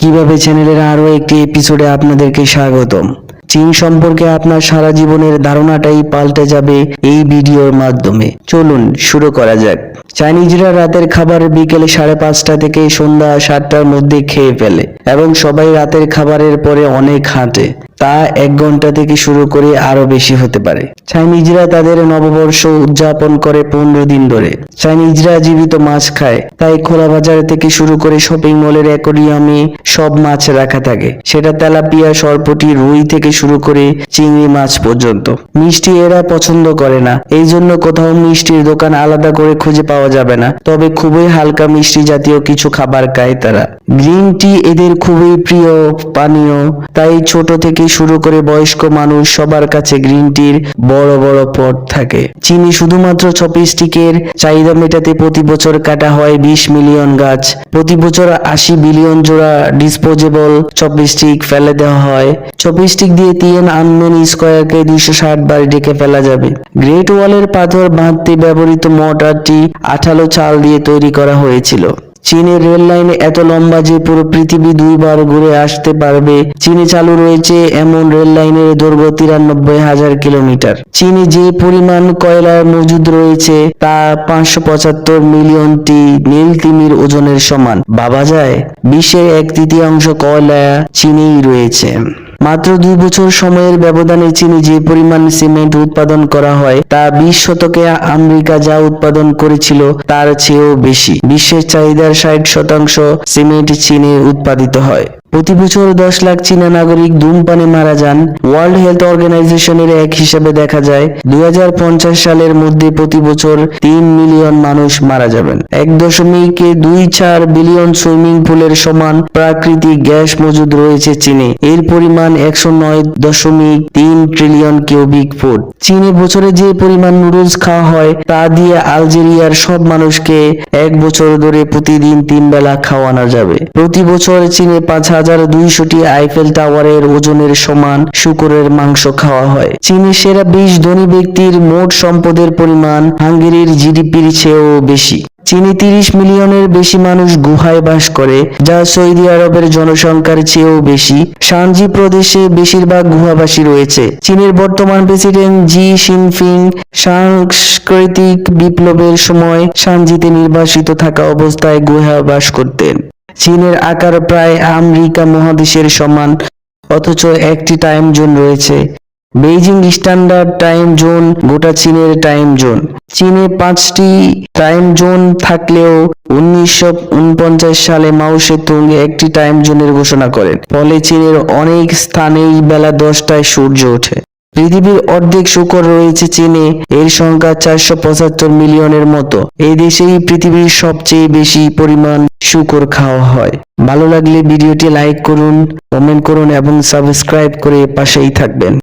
কীভাবে চ্যানেলের আরও একটি এপিসোডে আপনাদেরকে স্বাগতম? চীন সম্পর্কে আপনার সারা জীবনের ধারণাটাই পাল্টে যাবে এই ভিডিওর মাধ্যমে। চলুন শুরু করা যাক। চাইনিজরা রাতের খাবার বিকেলে সাড়ে পাঁচটা থেকে সন্ধ্যা সাতটার মধ্যে খেয়ে ফেলে এবং সবাই রাতের খাবারের পরে অনেক হাঁটে। তা এক ঘণ্টা থেকে শুরু করে আরও বেশি হতে পারে। চাইনিজরা তাদের নববর্ষ উদযাপন করে পনেরো দিন ধরে। চাইনিজরা জীবিত মাছ খায়, তাই খোলা বাজার থেকে শুরু করে শপিং মলের অ্যাকোরিয়ামে সব মাছ রাখা থাকে। সেটা তেলাপিয়া, সরপটি, রুই থেকে শুরু করে চিংড়ি মাছ পর্যন্ত। মিষ্টি এরা পছন্দ করে না, এই জন্য কোথাও মিষ্টির দোকান আলাদা করে খুঁজে পাওয়া যাবে না। তবে খুবই হালকা মিষ্টি জাতীয় কিছু খাবার খায় তারা। গ্রিন টি এদের খুবই প্রিয়, পানীয়, তাই ছোট থেকে শুরু করে বয়স্ক মানুষ সবার কাছে গ্রিন টির বড় বড় পট থাকে। চিনি শুধুমাত্র চপস্টিকের চাহিদা মেটাতে প্রতি বছর কাটা হয় বিশ মিলিয়ন গাছ। প্রতি বছর আশি বিলিয়ন জোড়া ডিসপোজেবল চপস্টিক ফেলে দেওয়া হয়। চপস্টিক দিয়ে তিন আনমেন স্কোয়ারকে দুইশো ষাট বার ডেকে ফেলা যাবে। গ্রেট ওয়ালের পাথর বাঁধতে ব্যবহৃত মোটরটি আঠালো চাল দিয়ে তৈরি করা হয়েছিল। চীনের রেল লাইন এত লম্বা যে পুরো পৃথিবী দুইবার ঘুরে আসতে পারবে, চীনে চালু রয়েছে এমন রেল লাইনের দৈর্ঘ্য তিরানব্বই হাজার কিলোমিটার। চীনে যে পরিমাণ কয়লার মজুদ রয়েছে, তা পাঁচশো পঁচাত্তর মিলিয়ন টি নীল তিমির ওজনের সমান। ভাবা যায়, বিশ্বের এক তৃতীয়াংশ কয়লা চীনেই রয়েছে। মাত্র দুই বছর সময়ের ব্যবধানে চীনে যে পরিমাণ সিমেন্ট উৎপাদন করা হয়, তা বিশ শতকে আমেরিকা যা উৎপাদন করেছিল, তার চেয়েও বেশি। বিশ্বের চাহিদার ষাট শতাংশ সিমেন্ট চীনে উৎপাদিত হয়। প্রতি বছর দশ লাখ চীনা নাগরিক ধূমপানে মারা যান। ওয়ার্ল্ড হেলথ অর্গানাইজেশনের এক হিসাবে দেখা যায়, দুই সালের মধ্যে প্রতি বছর তিন মিলিয়ন মানুষ মারা যাবেন। এক দশমিক দুই চার বিলিয়ন সুইমিং পুলের সমান প্রাকৃতিক গ্যাস মজুদ রয়েছে চীনে। এর পরিমাণ একশো নয় দশমিক তিন ট্রিলিয়ন কিউবিক ফুট। চীনে বছরে যে পরিমাণ নুডলস খাওয়া হয়, তা দিয়ে আলজেরিয়ার সব মানুষকে এক বছর ধরে প্রতিদিন তিন বেলা খাওয়ানো যাবে। প্রতি বছর চীনে পাঁচ হাজার দুইশোটি আইফেল টাওয়ারের ওজনের সমান শুকুরের মাংস খাওয়া হয়। চীনের সেরা বিশ ধনী ব্যক্তির মোট সম্পদের পরিমাণ হাঙ্গেরির জিডিপির চেয়েও বেশি। চীনে তিরিশ মিলিয়নের বেশি মানুষ গুহায় বাস করে, যা সৌদি আরবের জনসংখ্যার চেয়েও বেশি। শানজি প্রদেশে বেশিরভাগ গুহাবাসী রয়েছে। চীনের বর্তমান প্রেসিডেন্ট জি জিনপিং সাংস্কৃতিক বিপ্লবের সময় শানজিতে নির্বাসিত থাকা অবস্থায় গুহায় বাস করতেন। চীনের আকার প্রায় আমেরিকা মহাদেশের সমান, অথচ একটি টাইম জোন রয়েছে। বেইজিং স্ট্যান্ডার্ড টাইম জোন, গোটা চীনের টাইম জোন। চীনে পাঁচটি টাইম জোন থাকলেও উনিশশো উনপঞ্চাশ সালে মাও সেতুং একটি টাইম জোনের ঘোষণা করেন। ফলে চীনের অনেক স্থানেই বেলা দশটায় সূর্য ওঠে। পৃথিবীর অর্ধেক শুকর রয়েছে চীনে। এর সংখ্যা চারশো পঁচাত্তর মিলিয়নের মতো। এই দেশেই পৃথিবীর সবচেয়ে বেশি পরিমাণ শুকর খাওয়া হয়। ভালো লাগলে ভিডিওটি লাইক করুন, কমেন্ট করুন এবং সাবস্ক্রাইব করে পাশেই থাকবেন।